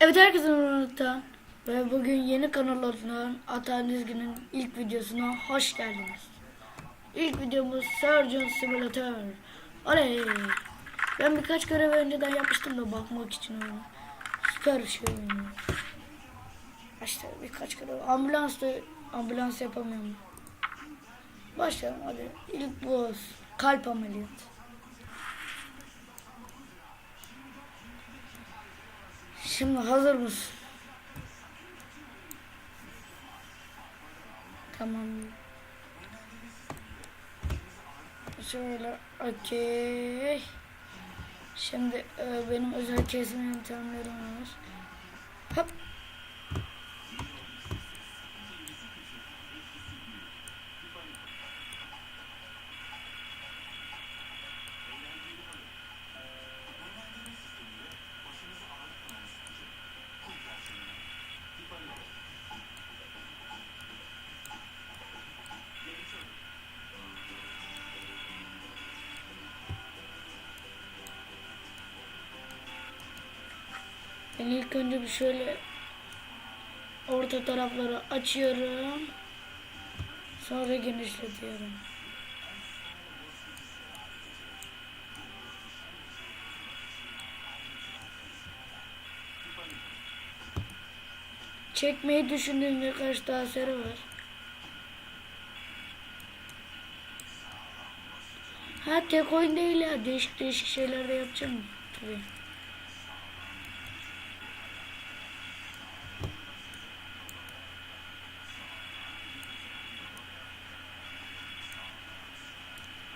Evet herkese merhaba ve bugün yeni kanalımızdan Atan Dizgin'in ilk videosuna hoş geldiniz. İlk videomuz Surgeon Simulator. Oley! Ben birkaç görev önceden yapmıştım da bakmak için onu. Süper şey. İşte birkaç görev. Ambulans da ambulans yapamıyorum. Başlayalım hadi. İlk boss. Kalp ameliyatı. Şimdi hazır mısın? Tamam. Şöyle okey. Şimdi e, benim özel kesme yöntemlerim var. Hop. Ben ilk önce bir şöyle orta tarafları açıyorum. Sonra genişletiyorum. Çekmeyi düşündüğüm birkaç daha seri var. Ha tek oyun değil ya. Değişik değişik şeyler de yapacağım. Tabii.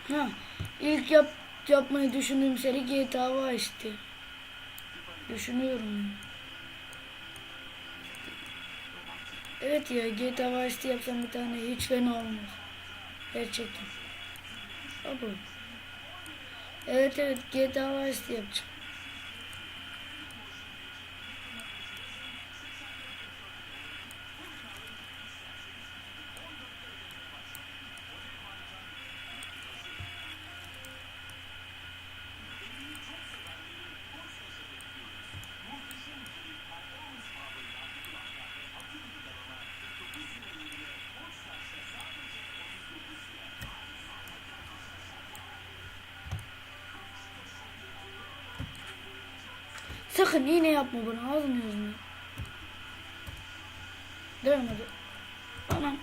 Ha, ilk yap, yapmayı düşündüğüm seri GTA Vice'ti. Düşünüyorum. Evet ya GTA Vice'ti yapsam bir tane hiç fena olmaz. Gerçekten. Abi. Evet evet GTA Vice'ti yapacağım. Sakın iğne yapma bana ağzını yüzünü. Devam hadi. Anam.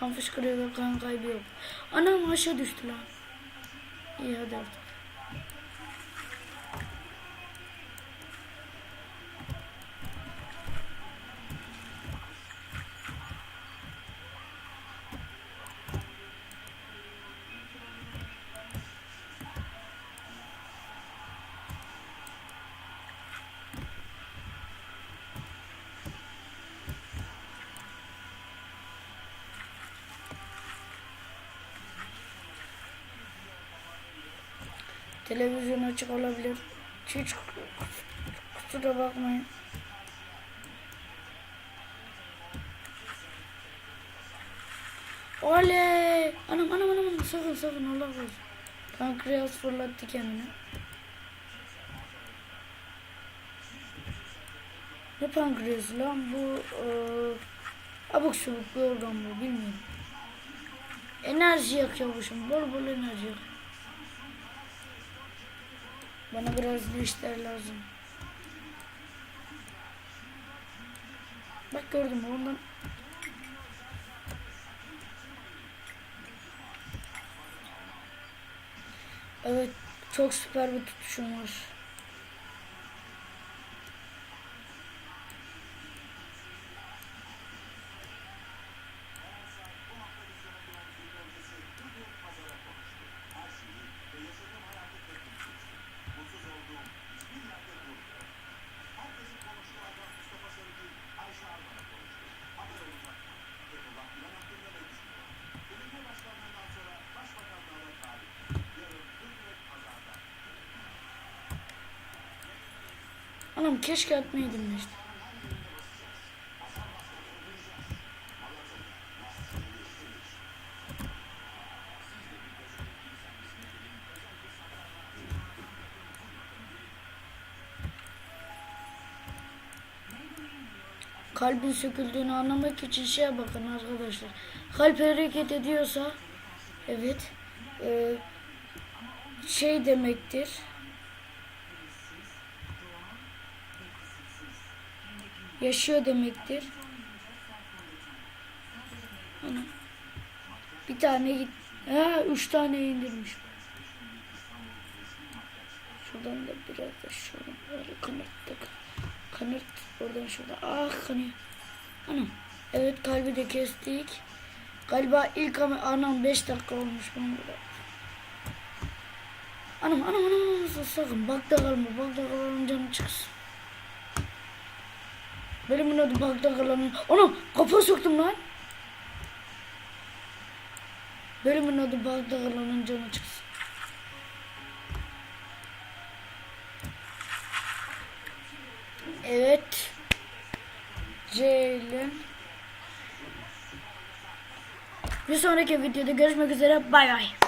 Kan fışkırıyor ve kan kaybı yok. Anam aşağı düştü lan. İyi hadi artık. Televizyon açık olabilir. Hiç kusura bakmayın. Oley! Anam anam anam sakın sakın Allah korusun. Pankreas fırlattı kendini. Ne pankreası lan bu e, abuk subuk bir organ bu bilmiyorum. Enerji yakıyormuşum bol bol enerji yakıyor. Bana biraz işler lazım. Bak gördün mü ondan. Evet çok süper bir tutuşum var. Anam keşke atmayaydım işte. Kalbin söküldüğünü anlamak için şeye bakın arkadaşlar. Kalp hareket ediyorsa evet e, şey demektir. Yaşıyor demektir. Ana. Bir tane git. Ha, üç tane indirmiş. Şuradan da biraz da şuradan böyle kanırttık. Kanırt oradan şurada. Ah kanıyor. Anam. Evet kalbi de kestik. Galiba ilk ama anam 5 dakika olmuş ben burada. Anam anam anam anam sakın bak da kalma bak da kalanın canı çıksın. Adı bak da kalanın. Anam kafa soktum lan. Bölümün adı bak da kalanın canı çıksın. Evet. Ceylin. Bir sonraki videoda görüşmek üzere. Bay bay.